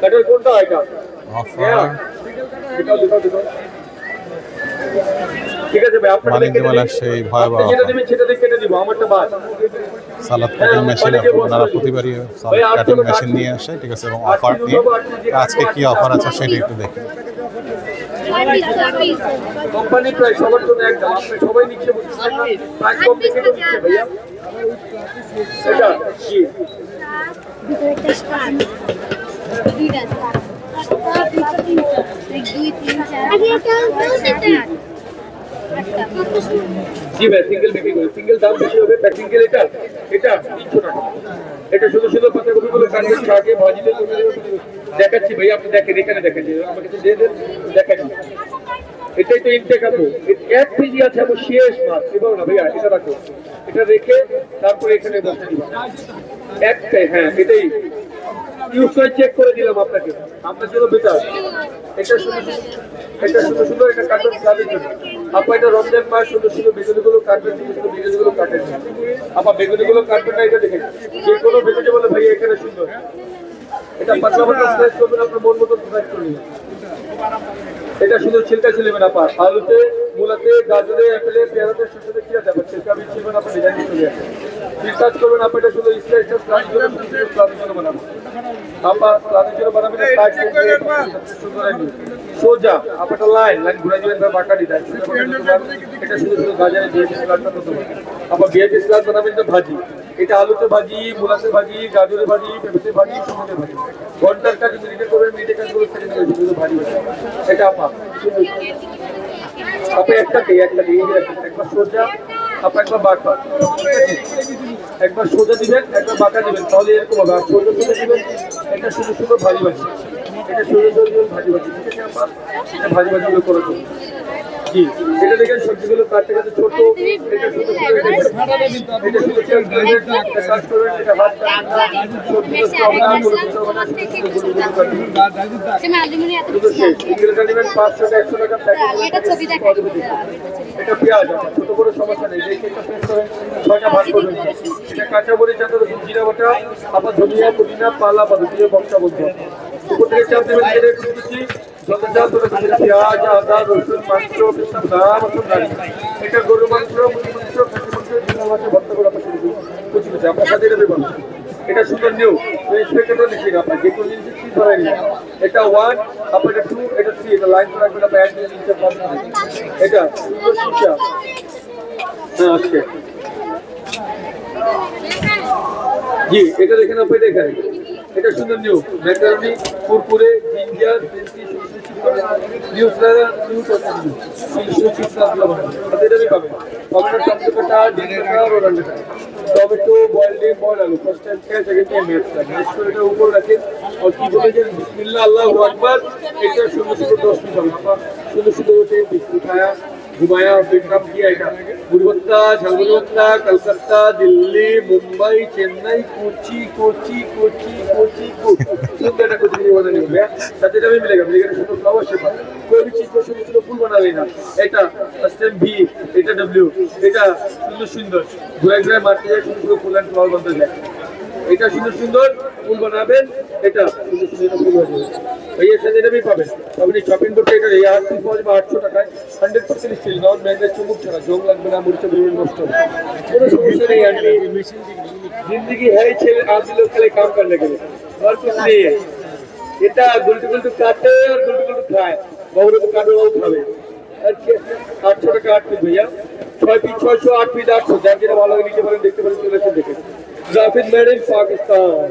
কাঠের কোনটা এটা? অফার। ঠিক আছে ভাই আপনার বাণিজ্যমেলার সেই ভয়াবহ যেটা। দেবেন সেটা দিয়ে কেটে দিব আমারটা বাদ। সালাদ কাটিং মেশিন আপনারা প্রতিবারই সালাদ কাটিং মেশিন নিয়ে আসে ঠিক আছে এবং অফার নিয়ে আজকে কি অফার আছে সেটা একটু দেখি। কোম্পানি প্রায় সবার জন্য একদম আপনি সবাই নিচ্ছে বুঝছেন প্রাইস কম দেখে তো নিচ্ছে ভাইয়া। এটা জি ভাই সিঙ্গেল বিক্রি করি। সিঙ্গেল দাম বেশি হবে প্যাক সিঙ্গেল এটা এটা তিনশো টাকা। এটা শুধু শুধু পাতাগুলো কাটবেন শাকে ভাজিতে দেখাচ্ছি ভাই আপনি দেখেন এখানে দেখাচ্ছি আমার কাছে দিয়ে দেন দেখাচ্ছি এটাই তো ইনটেক আপু। এক কেজি আছে আপু শেষ মাছ। এবার না ভাইয়া এটা রাখো। এটা রেখে তারপরে এখানে বসে দিবা একটাই হ্যাঁ এটাই। ইউজ চেক করে দিলাম আপনাকে। আপনার জন্য বেটার এটা শুধু এটা শুধু শুধু এটা কাটবেন স্বাদের জন্য। আপা, এটা রমজান মাস, শুধু শুধু বেগুনিগুলো কাটবেন, শুধু শুধু বেগুনিগুলো কাটেন। আপা, বেগুনিগুলো কাটবেন না, এটা দেখেন। যে কোনো বেগুনি বলে ভাই এখানে সুন্দর। এটা পাতলা পাতলা স্লাইস করবেন, আপনার মন মতো স্লাইস করে নিন। এটা শুধু ছিলকা ছিলবেন আপনার আলুতে মূলাতে গাজরে অ্যাপেলে পেয়ারাতে শসাতে কি আছে আপনার ছিলকা বীজ আপনার ডিজাইন চলে আসে রিসার্চ করবেন আপনি এটা শুধু স্লাইসটা স্লাইস করে শুধু শুধু স্লাইসের জন্য বানাবো আপা স্লাইসের জন্য বানাবেন সাইড সোজা আপনার লাইন লাইন ঘুরে দিবেন বা বাঁকা ডিজাইন। এটা শুধু শুধু গাজরে দিয়ে স্লাইসটা করতে পারবেন আপনার বিয়েতে স্লাইস বানাবেন তো ভাজি। এটা আলুতে ভাজি মূলাতে ভাজি গাজরে ভাজি পেঁপেতে ভাজি টমেটো ভাজি। ঘণ্টার কাজ মিনিটে করবেন মিনিটে কাজগুলো নেবেন শুধু ভাজি ভাজি। এটা আপা। আপনি একটা দিই একটা দিই এই যে একটা, একবার সোজা আপনি একবার বাঁকা। একবার সোজা দিবেন একবার বাঁকা দিবেন তাহলে এরকম হবে। আর সোজা সোজা দিবেন এটা শুধু সুন্দর ভাজি ভাজি এটা সোজা সোজা ভাজি ভাজি ঠিক আছে আপা? এটা ভাজি ভাজিগুলো করে দেবেন। জি। এটা দেখেন সবজিগুলো ছোট এটা এটা পেঁয়াজ ছোট বড় সমস্যা নেই ছয়টা ভাগ করবেন এটা কাঁচা মরিচ জিরা বাটা আবার ধনিয়া পুদিনা পালা পাতা দিয়ে বক্সা বলতে। উপর থেকে চাপ দেবেন এটা গরু মাংস মুরগি মাংস ভর্তা করে আপনার শুরু সাথে এটা দেবেন এটা সুন্দর নিউ ইন্সপেক্টরটা লিখে আপনার যে কোনো জিনিস কি ধরাই নিন এটা ওয়ান আপনার এটা টু এটা থ্রি এটা লাইন করে রাখবেন আপনার পাঁচ ছয়। এটা সুন্দর শিক্ষা হ্যাঁ আজকে জি, এটা দেখেন আপনি এটা এটা সুন্দর new macaroni, Kurkure, ginger new flavour new total new chips আপনারা বানাবেন তাতে এটা আমি পাবেন টমেটো টমেটো বয়েল ডিম বয়েল আলু ফার্স্ট টাইম খেয়ে সেকেন্ড টাইম ম্যাচটা ম্যাচ করে এটা উপর রাখেন সুন্দর সুন্দর দশ মিনিট হবে घुमाया विक्रम किया এটা গুরুবত্তা ঝালগুলবত্তা কলকাতা দিল্লি মুম্বাই চেন্নাই কোচি কোচি কোচি কোচি सुंदर এটা कुछ नहीं बना नहीं गया साथ में मिलेगा मिलेगा শুধু ফ্লাওয়ার শেপ कोई भी चीज को শুধু শুধু ফুল বানাবে না এটা স্টেম ভি এটা ডব্লিউ এটা সুন্দর সুন্দর ঘুরে ঘুরে মারতে যায় শুধু শুধু ফুল অ্যান্ড ফ্লাওয়ার বানতে যায় এটা সুন্দর সুন্দর ফুল বানাবেন এটা সুন্দর সুন্দর এটা ফুল হয়ে ওই এর সাথে এটা পাবেন আপনি শপিং করতে এটা এই আটশো পাওয়া যাবে আটশো টাকায় hundred percent steel not magnet চুমুক ছাড়া জং লাগবে না মরিচা পরিমাণ নষ্ট হবে কোনো সমস্যা নেই আন্টি ज़िंदगी है चले आज लोग खाली काम करने के लिए और कुछ नहीं है এটা গুলটু গুলটু কাটে আর গুলটু গুলটু খায় বউরে তো কাটে বউ খাবে আটশো টাকা আট পিস ভাইয়া ছয় পিস ছয়শো আট পিস আটশো যার যেটা ভালো নিতে পারেন দেখতে পারেন চলে এসে দেখে জাফিদ ম্যাডেন পাকিস্তান